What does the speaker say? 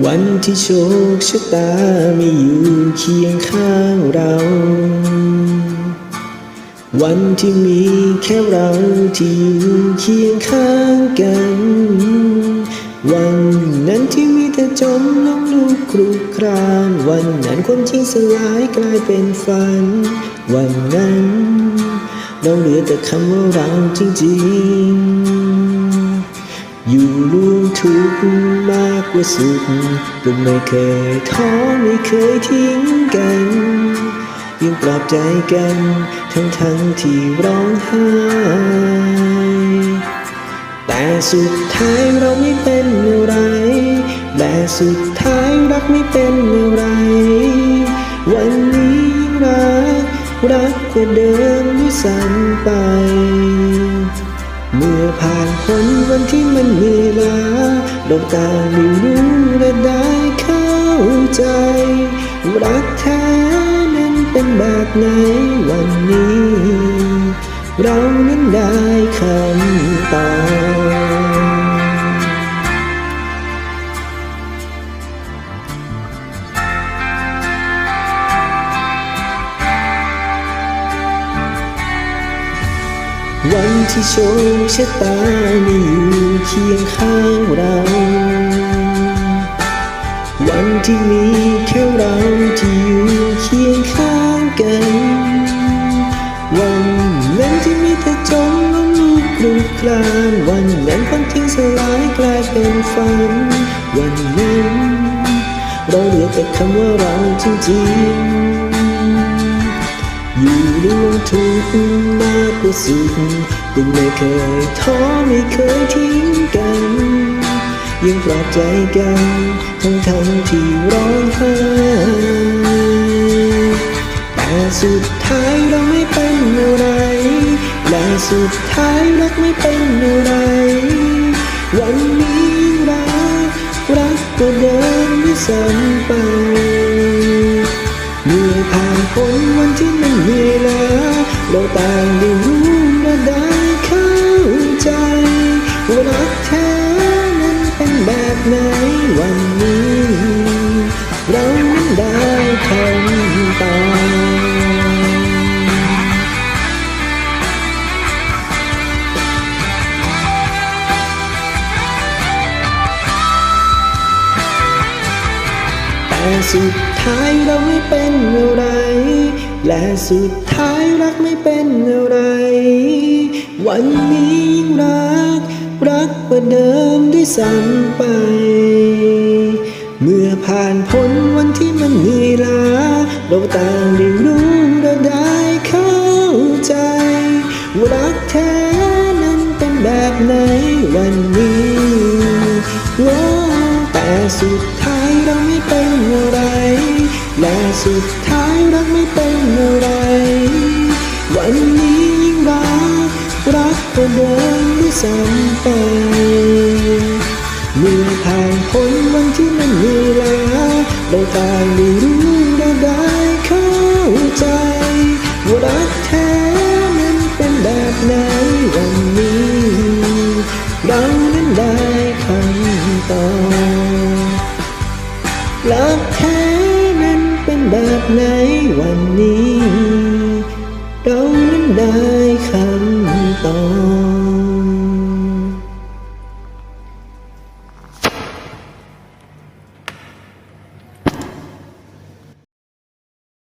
วันที่โชคชะตาไม่อยู่เคียงข้างเรา วันที่มีแค่เราที่อยู่เคียงข้างกัน วันนั้นที่มีแต่จมลงลุกครุกครานวันนั้นความจริงสลายกลายเป็นฝัน วันนั้น เราเหลือแต่คำว่าเราจริงๆ อยู่ร่วมทุกข์มากกว่าสุขก็ไม่เคยท้อไม่เคยทิ้งกัน ยังปลอบใจกัน ทั้งทั้งที่ร้องไห้แต่สุดท้ายเราไม่เป็นอะไรและสุดท้ายรักไม่เป็นอะไร วันนี้รักรักกว่าเดิมด้วยซ้ำไป เมื่อผ่านพ้นวันที่มันเหนื่อยล้าดวงตาไม่รู้และได้เข้าใจ รักแท้นั้นเป็นแบบไหนวันนี้ เรานั้นได้คำตอบ วันที่โชคชะตาไม่อยู่เคียงข้างเรา วันที่มีแค่เราที่อยู่เคียงข้างกัน วันนั้นที่มีแต่จมลงลุกลุกคลานวันนั้นความจริงสลายกลายเป็นฝัน วันนั้น เราเหลือแต่คำว่าเราจริงๆ อยู่ร่วมทุกมากกว่าสุขยังไม่เคยท้อไม่เคยทิ้งกัน ยังปลอบใจกันทั้งทั้งที่ร้องไห้แต่สุดท้ายเราไม่เป็นอะไรและสุดท้ายรักไม่เป็นอะไรวันนี้รักรักกว่าเดิมด้วยซ้ำไป ผ่านพ้นวันที่มันเหนื่อยล้าเราต่างได้รู้และได้เข้าใจว่ารักแท้ สุดท้ายเราไม่เป็นอะไร และสุดท้ายรักไม่เป็นอะไร วันนี้ยิ่งรัก รักกว่าเดิมด้วยซ้ำไป เมื่อผ่านพ้นวันที่มันเหนื่อยล้าเราต่างได้รู้และได้เข้าใจว่ารักแท้นั้นเป็นแบบไหนวันนี้ และสุดท้ายรักไม่เป็นอะไร วันนี้ยิ่งรัก รักกว่าเดิมด้วยซ้ำไปเมื่อผ่านพ้นวันที่มันเหนื่อยล้าเราต่างได้รู้และได้เข้าใจว่ารักแท้นั้นเป็นแบบไหนวันนี้ เรานั้นได้คำตอบรักแท้ ในแบบไหนวันนี้ เรานั้นได้คำตอบ